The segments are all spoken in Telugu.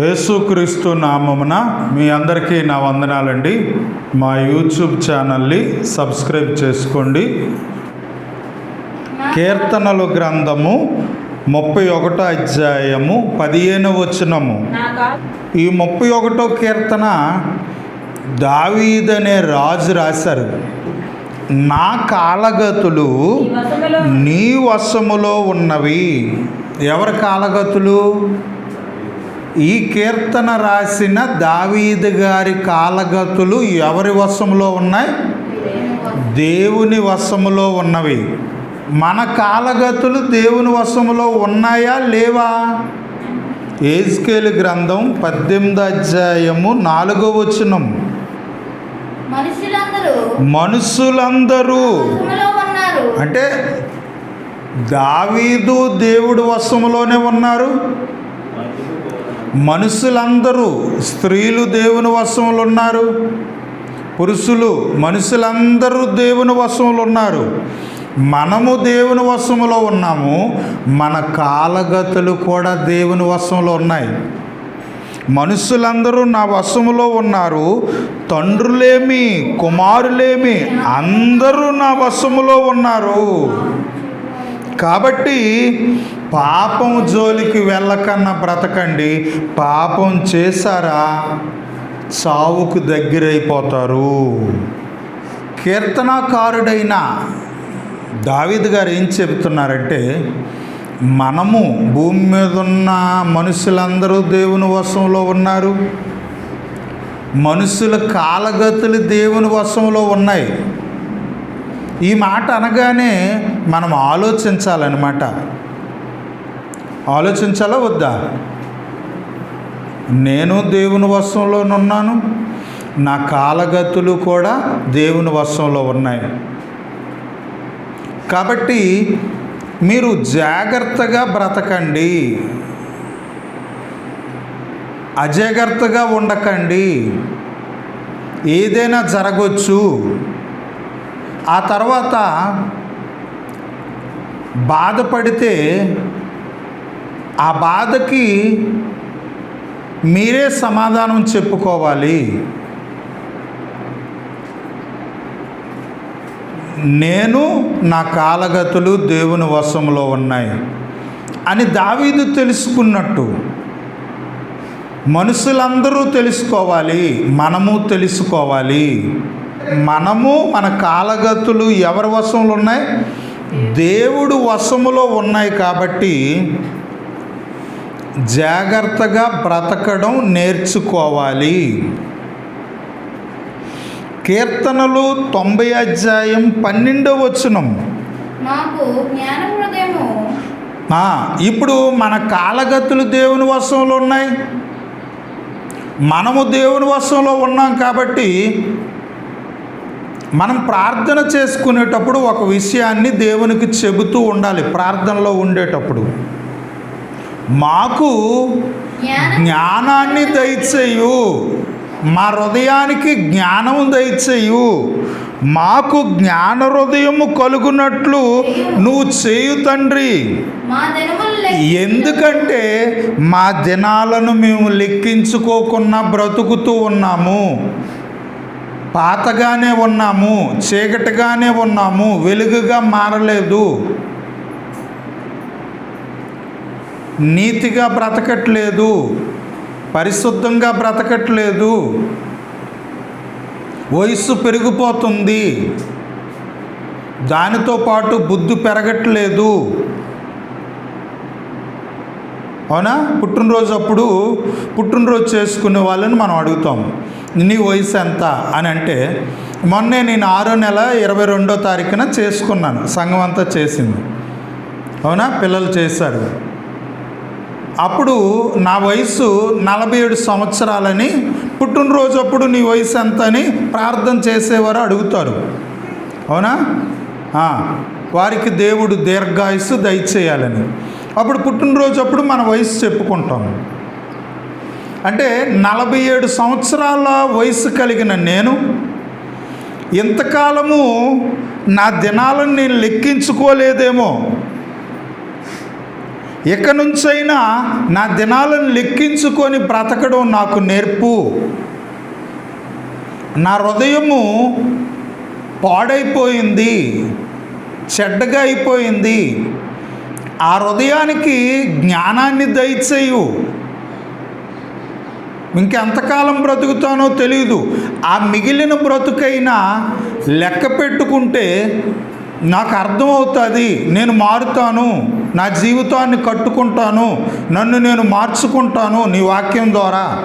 యేసుక్రీస్తు నామమున మీ అందరికీ నా వందనాలండి. మా యూట్యూబ్ ఛానల్ని సబ్స్క్రైబ్ చేసుకోండి. కీర్తనలు గ్రంథము ముప్పై ఒకటో అధ్యాయము పదిహేను వచనము. ఈ ముప్పై ఒకటో కీర్తన దావీదనే రాజు రాశారు. నా కాలగతులు నీ వశములో ఉన్నవి. ఎవరి కాలగతులు? ఈ కీర్తన రాసిన దావీదు గారి కాలగతులు ఎవరి వశములో ఉన్నాయి? దేవుని వశములో ఉన్నవి. మన కాలగతులు దేవుని వశములో ఉన్నాయా లేవా? ఏజ్కేలు గ్రంథం పద్దెనిమిది అధ్యాయము నాలుగో వచనం. మనుషులందరూ అంటే దావీదు దేవుడు వశములోనే ఉన్నారు? మనుషులందరూ స్త్రీలు దేవుని వశములు ఉన్నారు పురుషులు మనుషులందరూ దేవుని వశములు ఉన్నారు మనము దేవుని వశములో ఉన్నాము. మన కాలగతులు కూడా దేవుని వశంలో ఉన్నాయి. మనుషులందరూ నా వశములో ఉన్నారు. తండ్రులేమి కుమారులేమి అందరూ నా వశములో ఉన్నారు. కాబట్టి పాపం జోలికి వెళ్ళకన్నా బ్రతకండి. పాపం చేశారా? చావుకు దగ్గరైపోతారు. కీర్తనాకారుడైన దావిద్ గారు ఏం చెబుతున్నారంటే మనము భూమి మీద ఉన్న మనుషులందరూ దేవుని వశంలో ఉన్నారు. మనుషుల కాలగతులు దేవుని వశంలో ఉన్నాయి. ఈ మాట అనగానే మనం ఆలోచించాలన్నమాట. ఆలోచించాలా వద్దా? నేను దేవుని వశంలోనున్నాను నా కాలగతులు కూడా దేవుని వశంలో ఉన్నాయి. కాబట్టి మీరు జాగ్రత్తగా బ్రతకండి. అజాగ్రత్తగా ఉండకండి. ఏదైనా జరగవచ్చు ఆ తర్వాత బాధపడితే ఆ బాధకి మీరే సమాధానం చెప్పుకోవాలి. నేను నా కాలగతులు దేవుని వశంలో ఉన్నాయి అని దావీదు తెలుసుకున్నట్టు మనుషులందరూ తెలుసుకోవాలి మనము తెలుసుకోవాలి. మనము మన కాలగతులు ఎవరి వశంలో ఉన్నాయి? దేవుడు వశములో ఉన్నాయి కాబట్టి జాగ్రత్తగా బ్రతకడం నేర్చుకోవాలి. కీర్తనలు తొంభై అధ్యాయం పన్నెండవ వచనం. ఇప్పుడు మన కాలగతులు దేవుని వశంలో ఉన్నాయి? మనము దేవుని వశంలో ఉన్నాం కాబట్టి మనం ప్రార్థన చేసుకునేటప్పుడు ఒక విషయాన్ని దేవునికి చెబుతూ ఉండాలి ప్రార్థనలో ఉండేటప్పుడు. మాకు జ్ఞానాన్ని దయచేయు మా హృదయానికి జ్ఞానము దయచేయు. మాకు జ్ఞాన హృదయము కలుగునట్లు నువ్వు చేయు తండ్రి. ఎందుకంటే మా దినాలను మేము లెక్కించుకోకుండా బ్రతుకుతూ ఉన్నాము. పాతగానే ఉన్నాము చీకటిగానే ఉన్నాము వెలుగుగా మారలేదు. నీతిగా బ్రతకట్లేదు పరిశుద్ధంగా బ్రతకట్లేదు. వయస్సు పెరిగిపోతుంది. దానితో పాటు బుద్ధి పెరగట్లేదు. అవునా? పుట్టినరోజు అప్పుడు పుట్టినరోజు చేసుకునే వాళ్ళని మనం అడుగుతాం. నీ వయసు ఎంత అని అంటే మొన్నే నేను ఆరో నెల ఇరవై రెండో తారీఖున చేసుకున్నాను. సంఘం అంతా చేసింది. అవునా? పిల్లలు చేశారు. అప్పుడు నా వయసు నలభై ఏడు సంవత్సరాలని పుట్టినరోజు అప్పుడు నీ వయసు ఎంత అని ప్రార్థన చేసేవారు అడుగుతారు. అవునా? వారికి దేవుడు దీర్ఘాయుస్సు దయచేయాలని. అప్పుడు పుట్టినరోజు అప్పుడు మన వయసు చెప్పుకుంటాం. అంటే నలభై ఏడు సంవత్సరాల వయసు కలిగిన నేను ఇంతకాలము నా దినాలను నేను లెక్కించుకోలేదేమో. ఇక నుంచైనా నా దినాలను లెక్కించుకొని బ్రతకడం నాకు నేర్పు. నా హృదయము పాడైపోయింది చెడ్డగా అయిపోయింది. ఆ హృదయానికి జ్ఞానాన్ని దయచేయు. ఇంకెంతకాలం బ్రతుకుతానో తెలియదు ఆ మిగిలిన బ్రతుకైనా లెక్క పెట్టుకుంటే నాకు అర్థమవుతుంది. నేను మారుతాను. నా జీవితాన్ని కట్టుకుంటాను. నన్ను నేను మార్చుకుంటాను నీ వాక్యం ద్వారా.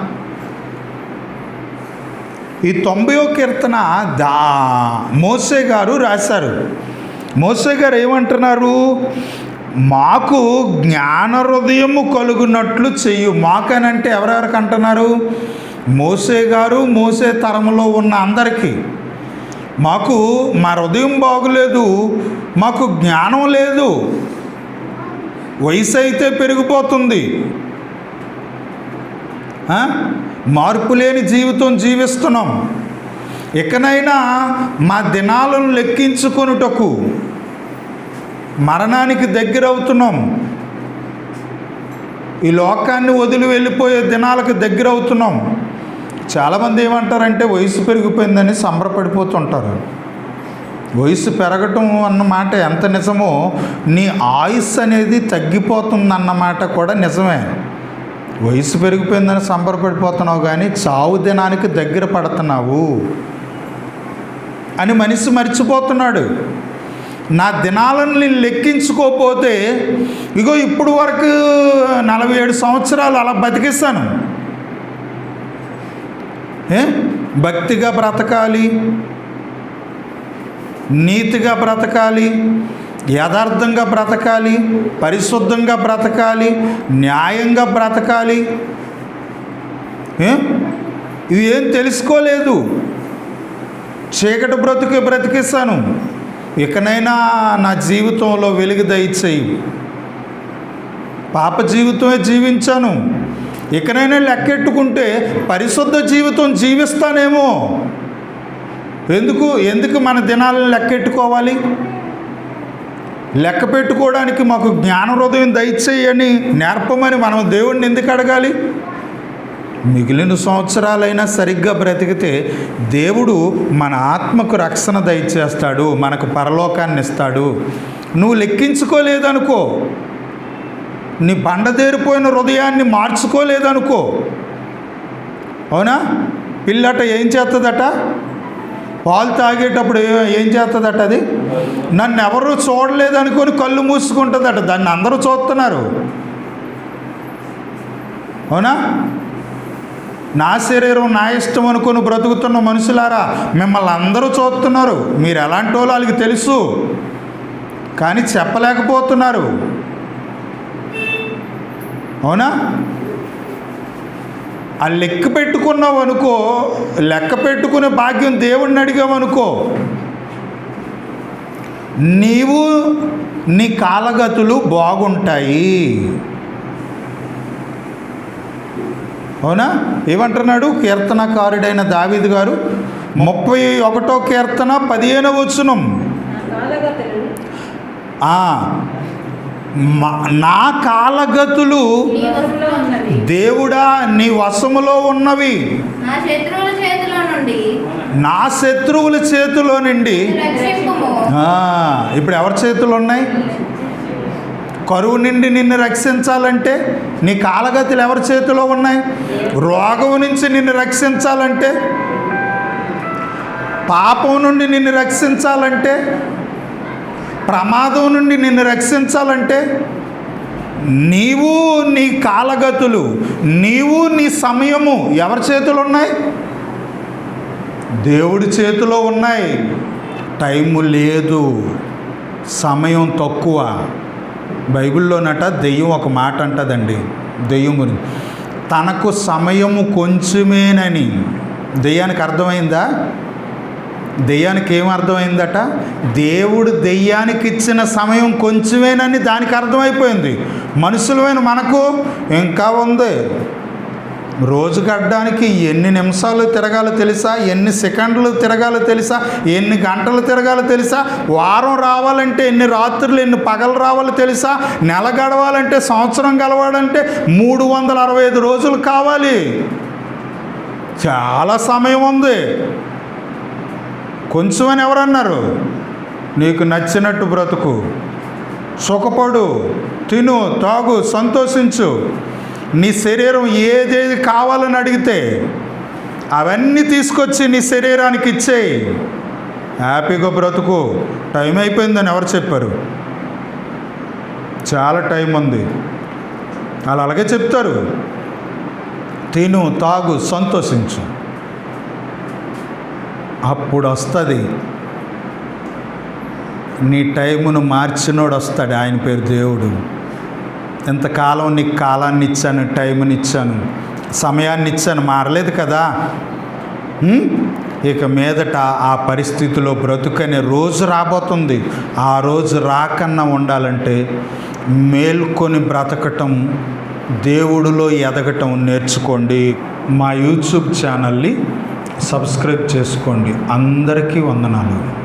ఈ తొంభయో కీర్తన దా మోసే గారు రాశారు. మోసే గారు ఏమంటున్నారు? మాకు జ్ఞాన హృదయము కలుగునట్లు చెయ్యు మాకనంటే ఎవరెవరికి అంటున్నారు? మోసే గారు మోసే తరంలో ఉన్న అందరికీ. మాకు మా హృదయం బాగులేదు మాకు జ్ఞానం లేదు. వయసు అయితే పెరిగిపోతుంది. మార్పు లేని జీవితం జీవిస్తున్నాం. ఇకనైనా మా దినాలను లెక్కించుకొనుటకు మరణానికి దగ్గర అవుతున్నాం ఈ లోకాన్ని వదిలి వెళ్ళిపోయే దినాలకు దగ్గర అవుతున్నాం చాలామంది ఏమంటారంటే వయసు పెరిగిపోయిందని సంబరపడిపోతుంటారు. వయసు పెరగటం అన్నమాట ఎంత నిజమో నీ ఆయుస్ అనేది తగ్గిపోతుందన్నమాట కూడా నిజమే. వయసు పెరిగిపోయిందని సంబరపడిపోతున్నావు కానీ చావు దినానికి దగ్గర పడుతున్నావు. అని మనిషి మర్చిపోతున్నాడు. నా దినాలను నేను లెక్కించుకోకపోతే ఇగో ఇప్పుడు వరకు నలభై ఏడు సంవత్సరాలు అలా బతికిస్తాను. ఏ? భక్తిగా బ్రతకాలి నీతిగా బ్రతకాలి యథార్థంగా బ్రతకాలి పరిశుద్ధంగా బ్రతకాలి న్యాయంగా బ్రతకాలి. ఏ? ఇవి ఏం తెలుసుకోలేదు. చీకటి బ్రతుకే బ్రతికిస్తాను. ఇకనైనా నా జీవితంలో వెలుగు దయచేయి. పాప జీవితమే జీవించాను. ఇకనైనా లెక్కెట్టుకుంటే పరిశుద్ధ జీవితం జీవిస్తానేమో. ఎందుకు? ఎందుకు మన దినాలను లెక్కెట్టుకోవాలి? లెక్క పెట్టుకోవడానికి మాకు జ్ఞాన హృదయం దయచేయని నేర్పమని మనం దేవుణ్ణి ఎందుకు అడగాలి? మిగిలిన సంవత్సరాలైనా సరిగ్గా బ్రతికితే దేవుడు మన ఆత్మకు రక్షణ దయచేస్తాడు మనకు పరలోకాన్ని ఇస్తాడు. నువ్వు లెక్కించుకోలేదనుకో నీ బండదేరిపోయిన హృదయాన్ని మార్చుకోలేదనుకో. అవునా? పిల్లట ఏం చేస్తుందట పాలు తాగేటప్పుడు ఏం చేస్తుందట అది? నన్ను ఎవరు చూడలేదనుకొని కళ్ళు మూసుకుంటుందట దాన్ని అందరూ చూస్తున్నారు అవునా? నా శరీరం నా ఇష్టం అనుకుని బ్రతుకుతున్న మనుషులారా మిమ్మల్ని అందరూ చూస్తున్నారు. మీరు ఎలాంటి వాళ్ళు వాళ్ళకి తెలుసు? కానీ చెప్పలేకపోతున్నారు. అవునా? ఆ లెక్క పెట్టుకున్నావు అనుకో లెక్క పెట్టుకునే భాగ్యం దేవుణ్ణి అడిగామనుకో నీవు నీ కాలగతులు బాగుంటాయి. అవునా? ఏమంటున్నాడు? కీర్తనకారుడైన దావీదు గారు ముప్పై ఒకటో కీర్తన పదిహేను వచ్చునం నా కాలగతులు దేవుడా నీ వశములో ఉన్నవి. నా శత్రువుల చేతిలో నుండి. ఇప్పుడు ఎవరి చేతులు ఉన్నాయి? కరువు నుండి నిన్ను రక్షించాలంటే నీ కాలగతులు ఎవరి చేతిలో ఉన్నాయి? రోగం నుంచి నిన్ను రక్షించాలంటే పాపం నుండి నిన్ను రక్షించాలంటే ప్రమాదం నుండి నిన్ను రక్షించాలంటే నీవు నీ కాలగతులు నీవు నీ సమయము ఎవరి చేతులు ఉన్నాయి? దేవుడి చేతిలో ఉన్నాయి. టైము లేదు సమయం తక్కువ. బైబిల్లోనట దెయ్యం ఒక మాట అంటదండి. దెయ్యం గురించి. తనకు సమయము కొంచెమేనని. దెయ్యానికి అర్థమైందా? దెయ్యానికి ఏం అర్థమైందట? దేవుడు దెయ్యానికి ఇచ్చిన సమయం కొంచెమేనని దానికి అర్థమైపోయింది. మనుషులమైన మనకు ఇంకా ఉంది. రోజు గడ్డానికి ఎన్ని నిమిషాలు తిరగాలో తెలుసా? ఎన్ని సెకండ్లు తిరగాలో తెలుసా? ఎన్ని గంటలు తిరగాలో తెలుసా? వారం రావాలంటే ఎన్ని రాత్రులు ఎన్ని పగలు రావాలో తెలుసా? నెల గడవాలంటే సంవత్సరం గడవాలంటే మూడు వందల అరవై ఐదు రోజులు కావాలి. చాలా సమయం ఉంది. కొంచెమని ఎవరన్నారు? నీకు నచ్చినట్టు బ్రతుకు. సుఖపడు తిను తాగు సంతోషించు. నీ శరీరం ఏదేది కావాలని అడిగితే అవన్నీ తీసుకొచ్చి నీ శరీరానికి ఇచ్చేయి. హ్యాపీగా బ్రతుకు. టైం అయిపోయిందని ఎవరు చెప్పారు? చాలా టైం ఉంది. వాళ్ళు అలాగే చెప్తారు. తిను తాగు సంతోషించు. అప్పుడు వస్తుంది. నీ టైమును మార్చినోడు వస్తాడు. ఆయన పేరు దేవుడు. ఇంతకాలం నీకు కాలాన్ని ఇచ్చాను టైంని ఇచ్చాను సమయాన్ని ఇచ్చాను మారలేదు కదా? ఇక మీదట ఆ పరిస్థితిలో బ్రతుకనే రోజు రాబోతుంది. ఆ రోజు రాకన్నా ఉండాలంటే మేల్కొని బ్రతకటం దేవుడిలో ఎదగటం నేర్చుకోండి. మా యూట్యూబ్ ఛానల్ని సబ్స్క్రైబ్ చేసుకోండి. అందరికీ వందనాలు.